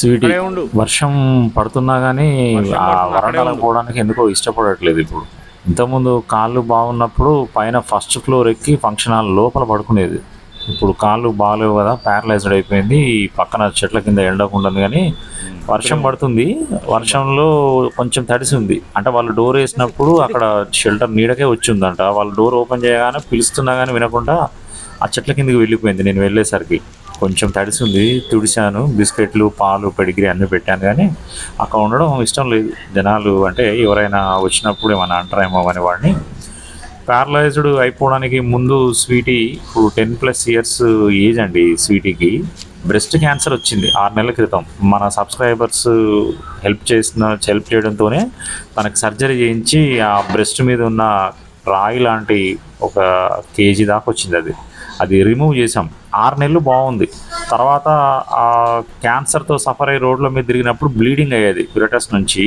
Sweety. వర్షం పడుతున్నా కానీ ఆ వరండాలకు. పోవడానికి ఎందుకో ఇష్టపడట్లేదు ఇప్పుడు. ఇంతకుముందు కాళ్ళు బాగున్నప్పుడు పైన ఫస్ట్ ఫ్లోర్ ఎక్కి ఫంక్షన్ హాల్ లోపల పడుకునేది. ఇప్పుడు కాళ్ళు బాగాలేవు కదా ప్యారలైజ్డ్ అయిపోయింది ఈ పక్కన చెట్ల కింద ఎండకుంటుంది కానీ వర్షం పడుతుంది. వర్షంలో కొంచెం తడిసి ఉంది అంటే వాళ్ళు డోర్ వేసినప్పుడు అక్కడ షెల్టర్ నీడకే వచ్చి ఉందంట వాళ్ళు డోర్ ఓపెన్ చేయగానే పిలుస్తున్నా కానీ వినకుండా ఆ చెట్ల కిందకి వెళ్ళిపోయింది నేను వెళ్ళేసరికి. కొంచెం తడిసింది తుడిచాను. బిస్కెట్లు పాలు పెడిగిరి అన్నీ పెట్టాను కానీ అక్కడ ఉండడం ఇష్టం లేదు. జనాలు అంటే ఎవరైనా వచ్చినప్పుడు ఏమైనా అంటారేమో అని వాడిని. ప్యారలైజ్డ్ అయిపోవడానికి ముందు స్వీటీ ఇప్పుడు టెన్ ప్లస్ ఇయర్స్ ఏజ్ అండి స్వీటీకి. బ్రెస్ట్ క్యాన్సర్ వచ్చింది ఆరు నెలల క్రితం. మన సబ్స్క్రైబర్స్ హెల్ప్ చేసిన హెల్ప్ చేయడంతోనే మనకు సర్జరీ చేయించి ఆ బ్రెస్ట్ మీద ఉన్న రాయి లాంటి ఒక కేజీ దాకా వచ్చింది అది. అది రిమూవ్ చేసాం ఆరు నెలలు బాగుంది. తర్వాత ఆ క్యాన్సర్తో సఫర్ అయ్యి రోడ్ల మీద తిరిగినప్పుడు బ్లీడింగ్ అయ్యేది పిరటస్ నుంచి.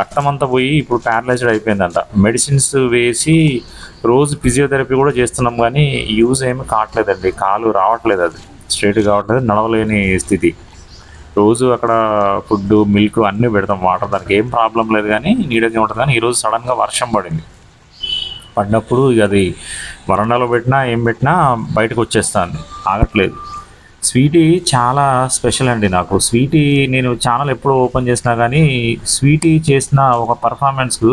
రక్తం అంతా పోయి ఇప్పుడు ప్యారలైజ్డ్ అయిపోయిందంట. మెడిసిన్స్ వేసి రోజు ఫిజియోథెరపీ కూడా చేస్తున్నాం కానీ యూజ్ ఏమి కావట్లేదండి. కాలు రావట్లేదు అది. స్ట్రైట్ కావట్లేదు నడవలేని స్థితి. రోజు అక్కడ ఫుడ్ మిల్క్ అన్నీ పెడతాం. వాటర్ దానికి ఏం ప్రాబ్లం లేదు కానీ నీడగా ఉంటుంది కానీ ఈరోజు సడన్గా వర్షం పడింది. పడినప్పుడు ఇక అది వరండాలో పెట్టినా ఏం పెట్టినా బయటకు వచ్చేస్తాను. ఆగట్లేదు. స్వీటీ చాలా స్పెషల్ అండి నాకు. స్వీటీ నేను ఛానల్ ఎప్పుడు ఓపెన్ చేసినా కానీ స్వీటీ చేసిన ఒక పర్ఫార్మెన్స్కు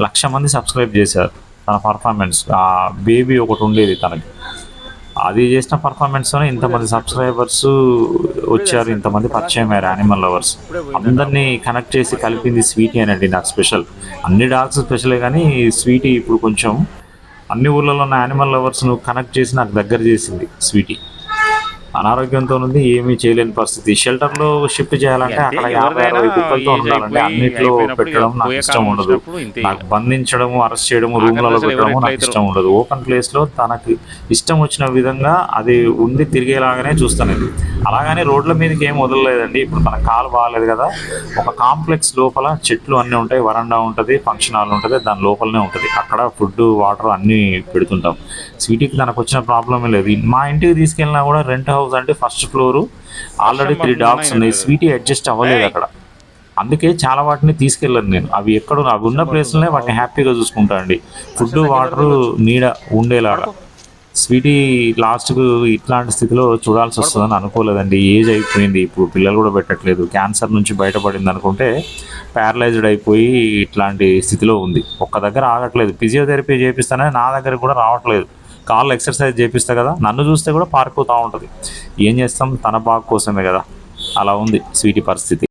లక్ష మంది సబ్స్క్రైబ్ చేశారు తన పర్ఫార్మెన్స్. ఆ బేబీ ఒకటి ఉండేది తనకి. అది చేసిన పర్ఫార్మెన్స్తోనే ఇంతమంది సబ్స్క్రైబర్స్ వచ్చారు ఇంతమంది పరిచయం అయ్యారు యానిమల్ లవర్స్ అందరినీ కనెక్ట్ చేసి కలిపింది స్వీటీ అనండి నాకు స్పెషల్ అన్ని డాగ్స్ స్పెషలే కానీ స్వీటీ ఇప్పుడు కొంచెం అన్ని ఊర్లలో ఉన్న యానిమల్ లవర్స్ను కనెక్ట్ చేసి నాకు దగ్గర చేసింది స్వీటీ అనారోగ్యంతో ఉంది ఏమీ చేయలేని పరిస్థితి. షెల్టర్లో షిఫ్ట్ చేయాలంటే అక్కడ యాభై అరవై కుక్కలతో ఉండాలంటే అన్నిట్లో పెట్టడం నాకు ఇష్టం ఉండదు. నాకు బంధించడము అరెస్ట్ చేయడము రూమ్లలో పెట్టడము నాకు ఇష్టం ఉండదు. ఓపెన్ ప్లేస్లో తనకి ఇష్టం వచ్చిన విధంగా అది ఉండి తిరిగేలాగానే చూస్తాను అలాగని రోడ్ల మీదకి ఏం వదలలేదండి. ఇప్పుడు తన కాలు బాగాలేదు కదా. ఒక కాంప్లెక్స్ లోపల చెట్లు అన్నీ ఉంటాయి. వరండా ఉంటుంది ఫంక్షన్ హాల్ ఉంటుంది దాని లోపలనే ఉంటుంది. అక్కడ ఫుడ్ వాటర్ అన్నీ పెడుతుంటాం. స్వీటీకి తనకు వచ్చిన ప్రాబ్లమే లేదు. మా ఇంటికి తీసుకెళ్ళినా కూడా రెంట్ హౌస్ అంటే first floor. Already three dogs ఉన్నాయి. స్వీటీ అడ్జస్ట్ అవ్వలేదు అక్కడ. అందుకే చాలా వాటిని తీసుకెళ్ళను నేను. అవి ఎక్కడ అవి ఉన్న ప్లేస్లోనే వాటిని హ్యాపీగా చూసుకుంటా అండి. ఫుడ్ వాటర్ నీడ ఉండేలాగా. స్వీటీ లాస్ట్కు ఇట్లాంటి స్థితిలో చూడాల్సి వస్తుందని అనుకోలేదండి. ఏజ్ అయిపోయింది. ఇప్పుడు పిల్లలు కూడా పెట్టట్లేదు. క్యాన్సర్ నుంచి బయటపడింది అనుకుంటే ప్యారలైజ్డ్ అయిపోయి ఇట్లాంటి స్థితిలో ఉంది. ఒక్క దగ్గర ఆగట్లేదు. ఫిజియోథెరపీ చేపిస్తానే నా దగ్గర కూడా రావట్లేదు. కాళ్ళు ఎక్సర్సైజ్ చేపిస్తా కదా. నన్ను చూస్తే కూడా పారిపోతూ ఉంటుంది. ఏం చేస్తాం? తన బాగు కోసమే కదా. అలా ఉంది స్వీటీ పరిస్థితి.